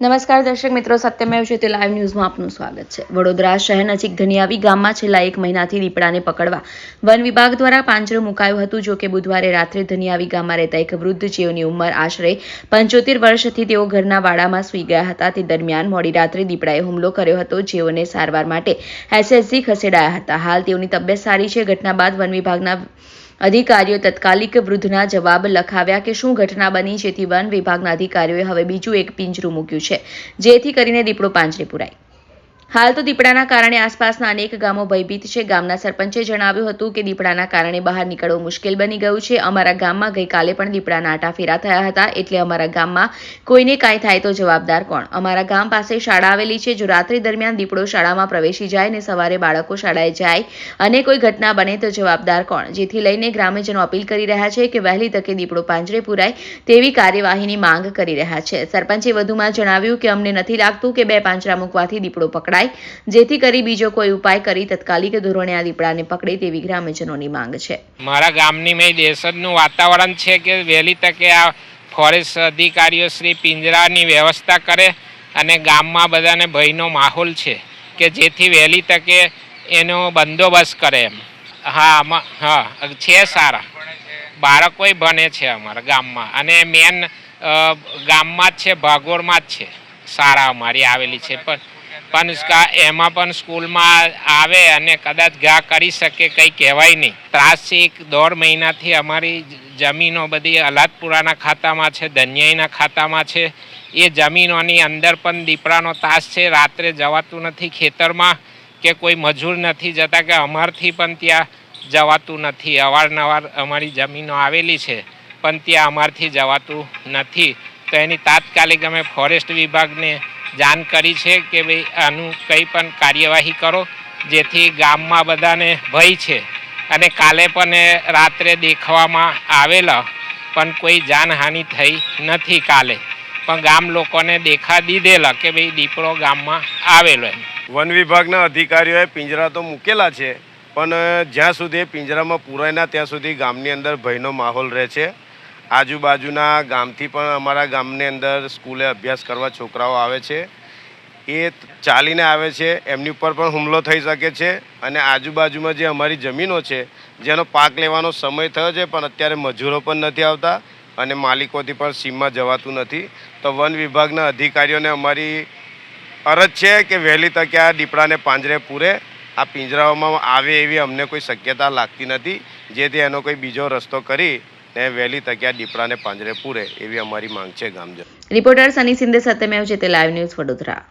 નમસ્કાર દર્શક મિત્રો, સત્યમેવ તે લાઈવ ન્યૂઝમાં આપનું સ્વાગત છે. વડોદરા શહેર નજીક ધનિયાવી ગામમાં છેલ્લા એક મહિનાથી દીપડાને પકડવા વન વિભાગ દ્વારા પાંજરું મુકાયું હતું, જો કે બુધવારે રાત્રે ધનિયાવી ગામમાં રહેતા એક વૃદ્ધ જેઓની ઉંમર આશરે પંચોતેર વર્ષથી તેઓ ઘરના વાડામાં સૂઈ ગયા હતા. તે દરમિયાન મોડી રાત્રે દીપડાએ હુમલો કર્યો હતો. જેઓને સારવાર માટે એસએસજી ખસેડાયા હતા. હાલ તેઓની તબિયત સારી છે. ઘટના બાદ વન વિભાગના અધિકારીઓ તત્કાલિક વૃદ્ધના જવાબ લખાવ્યા કે શું ઘટના બની જેથી વન વિભાગના અધિકારીઓએ હવે બીજું એક પિંજરું મૂક્યું છે. જેથી કરીને દીપડો પાંજરે પુરાય. હાલ તો દીપડાના કારણે આસપાસના અનેક ગામો ભયભીત છે. ગામના સરપંચે જણાવ્યું હતું કે દીપડાના કારણે બહાર નીકળવું મુશ્કેલ બની ગયું છે. અમારા ગામમાં ગઈકાલે પણ દીપડાના આટાફેરા થયા હતા. એટલે અમારા ગામમાં કોઈને કાંઈ થાય તો જવાબદાર કોણ? અમારા ગામ પાસે શાળા આવેલી છે. જો રાત્રિ દરમિયાન દીપડો શાળામાં પ્રવેશી જાય ને સવારે બાળકો શાળાએ જાય અને કોઈ ઘટના બને તો જવાબદાર કોણ? જેથી લઈને ગ્રામ્યજનો અપીલ કરી રહ્યા છે કે વહેલી તકે દીપડો પાંજરે પુરાય તેવી કાર્યવાહીની માંગ કરી રહ્યા છે. સરપંચે વધુમાં જણાવ્યું કે અમને નથી લાગતું કે બે પાંજરા મૂકવાથી દીપડો પકડાય. જેથી કરી બીજો કોઈ ઉપાય કરી તત્કાલિક ધોરણે આ દીપડાને પકડે તેવી ગ્રામજનોની માંગ છે. મારા ગામની મેં દેશજનું વાતાવરણ છે કે વહેલી તકે આ ફોરેસ્ટ અધિકારીઓ શ્રી પિંજરાની વ્યવસ્થા કરે અને ગામમાં બધાને ભયનો માહોલ છે કે જેથી વહેલી તકે એનો બંદોબસ્ત કરે એમ. હા હા, છે સારા. બાળકોય ભણે છે અમારા ગામમાં અને મેન ગામમાં જ છે, ભાગોળમાં જ છે. સારા અમારી આવેલી છે, પણ પણ એમાં પણ સ્કૂલમાં આવે અને કદાચ ઘા કરી શકે, કંઈ કહેવાય નહીં. ત્રાસ છે એક દોઢ મહિનાથી અમારી જમીનો બધી અલાદપુરાના ખાતામાં છે ધન્યાઈના ખાતામાં છે. એ જમીનોની અંદર પણ દીપડાનો તાસ છે, રાત્રે જવાતું નથી ખેતરમાં કે કોઈ મજૂર નથી જતા કે અમારથી પણ ત્યાં જવાતું નથી. અવારનવાર અમારી જમીનો આવેલી છે, પણ ત્યાં અમારથી જવાતું નથી. તો એની તાત્કાલિક અમે ફોરેસ્ટ વિભાગને જાણ કરી છે કે ભાઈ આનું કંઈ પણ કાર્યવાહી કરો, જેથી ગામમાં બધાને ભય છે. અને કાલે પણ રાત્રે દેખવામાં આવેલા, પણ કોઈ જાનહાનિ થઈ નથી કાલે. પણ ગામ લોકોને દેખા દીધેલા કે ભાઈ દીપડો ગામમાં આવેલો એમ. વન વિભાગના અધિકારીઓએ પિંજરા તો મૂકેલા છે, પણ જ્યાં સુધી પિંજરામાં પૂરાયના ત્યાં સુધી ગામની અંદર ભયનો માહોલ રહે છે. આજુબાજુના ગામથી પણ અમારા ગામની અંદર સ્કૂલે અભ્યાસ કરવા છોકરાઓ આવે છે. એ ચાલીને આવે છે, એમની ઉપર પણ હુમલો થઈ શકે છે અને આજુબાજુમાં જે અમારી જમીનો છે, જેનો પાક લેવાનો સમય થયો છે, પણ અત્યારે મજૂરો પણ નથી આવતા અને માલિકોથી પણ સીમમાં જવાતું નથી. તો વન વિભાગના અધિકારીઓને અમારી અરજ છે કે વહેલી તકે આ દીપડાને પાંજરે પૂરે, આ પિંજરાઓમાં આવે એવી અમને કોઈ શક્યતા લાગતી નથી. જેથી એનો કોઈ બીજો રસ્તો કરી ને વહેલી તકે આ દીપડાને પાંજરે પૂરે એવી અમારી માંગ છે ગામજનો. Reporter Sunny Sindhe Satyamev Jayate live news Vadodara.